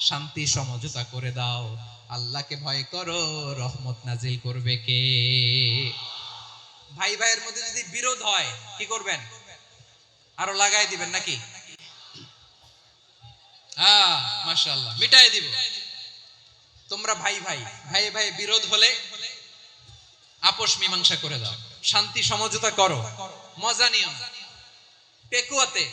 শান্তি, সমঝোতা করে দাও। আল্লাহকে ভয় করো, রহমত নাজিল করবে কে? ভাই ভাইয়ের মধ্যে যদি বিরোধ হয়, কি করবেন? আরও লাগাই দিবেন নাকি? হ্যাঁ মিটাই দিব। তোমরা ভাই ভাই ভাই ভাই বিরোধ হলে আপোষ মীমাংসা করে দাও। শান্তি, সমঝোতা করো। মজা নিও। না। পেকুয়াতে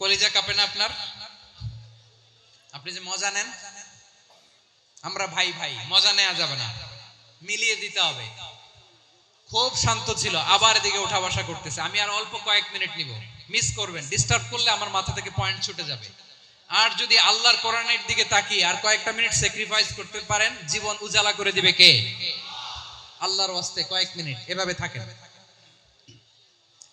কলিজা কাঁপে না আপনার? আপনি যে মজা নেন, আমরা ভাই ভাই, মজা নেওয়া যাবে না। মিলিয়ে দিতে হবে। খুব শান্ত ছিল, আবার এদিকে ওঠা বসা করতেছে। আমি আর অল্প কয়েক মিনিট নিব। মিস করবেন ডিস্টার্ব করলে আমার মাথা থেকে পয়েন্ট ছুটে যাবে। আর যদি আল্লাহর কোরআনের দিকে তাকিয়ে আর কয়েকটা মিনিট স্যাক্রিফাইস করতে পারেন, জীবন উজালা করে দিবে কে? আল্লাহর ওয়াস্তে কয়েক মিনিট, এভাবে থাকেন।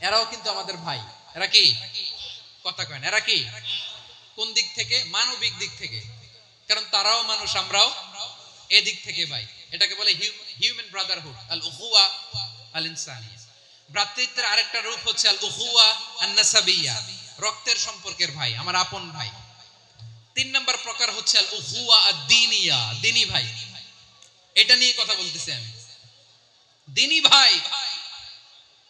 এরাও কিন্তু আমাদের ভাই। এরা কি? কথা কয় না। এরা কি? কোন দিক থেকে? মানবিক দিক থেকে। কারণ তারাও মানুষ, আমরাও এদিক থেকে ভাই। এটাকে বলে হিউম্যান ব্রাদারহুড আল উহুয়া আল ইনসানিয়া ভ্রাতৃত্বের আরেকটা রূপ হচ্ছে আল উহুয়া আন নাসাবিয়া রক্তের সম্পর্কের ভাই, আমার আপন ভাই। তিন নম্বর প্রকার হচ্ছে আল উহুয়া দিনিয়া দিনী ভাই। এটা নিয়ে কথা বলতেছি আমি। দিনী ভাই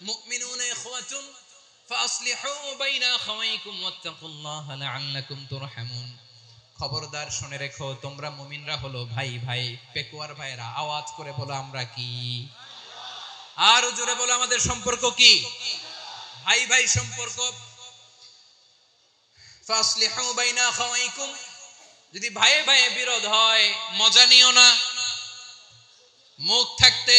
মুমিনুনা ইখওয়াতুন ফাসলিহু বাইনা আখাওয়াইকুম ওয়াত্তাকুল্লাহা লাআল্লাকুম তুরহামুন। খবরদার শুনে রেখো, তোমরা মুমিনরা হলো ভাই ভাই, পেকুয়ার ভাইরা আওয়াজ করে বলো আমরা কি? আরও জোরে বলো আমাদের সম্পর্ক কি? ভাই ভাই সম্পর্ক। ফাসলিহু বাইনা খাওয়াইকুম যদি ভাইয়ে ভাইয়ে বিরোধ হয়, মজা নিও না। মুখ থাকতে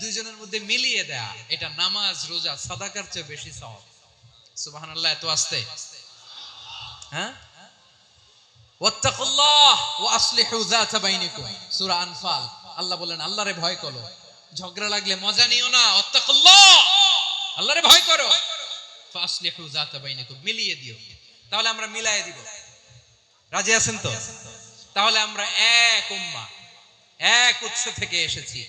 দুইজনের মধ্যে মিলিয়ে দেয়া, এটা নামাজ, রোজা, সাদাকার চেয়ে বেশি এত আসতে। হ্যাঁ? আল্লাহ যাতা মিলিয়ে দিও। তাহলে আমরা মিলায়ে দিব। রাজি আছেন তো? তাহলে আমরা এক উম্মা, এক উৎস থেকে এসেছি।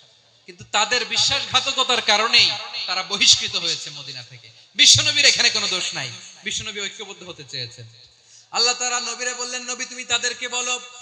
কিন্তু তাদের বিশ্বাসঘাতকতার কারণেই তারা বহিষ্কৃত হয়েছে মদিনা থেকে। বিশ্বনবীর এখানে কোনো দোষ নাই। বিশ্বনবী ঐক্যবদ্ধ হতে চেয়েছেন। আল্লাহ তারা নবীরা বললেন, নবী, তুমি তাদেরকে বলো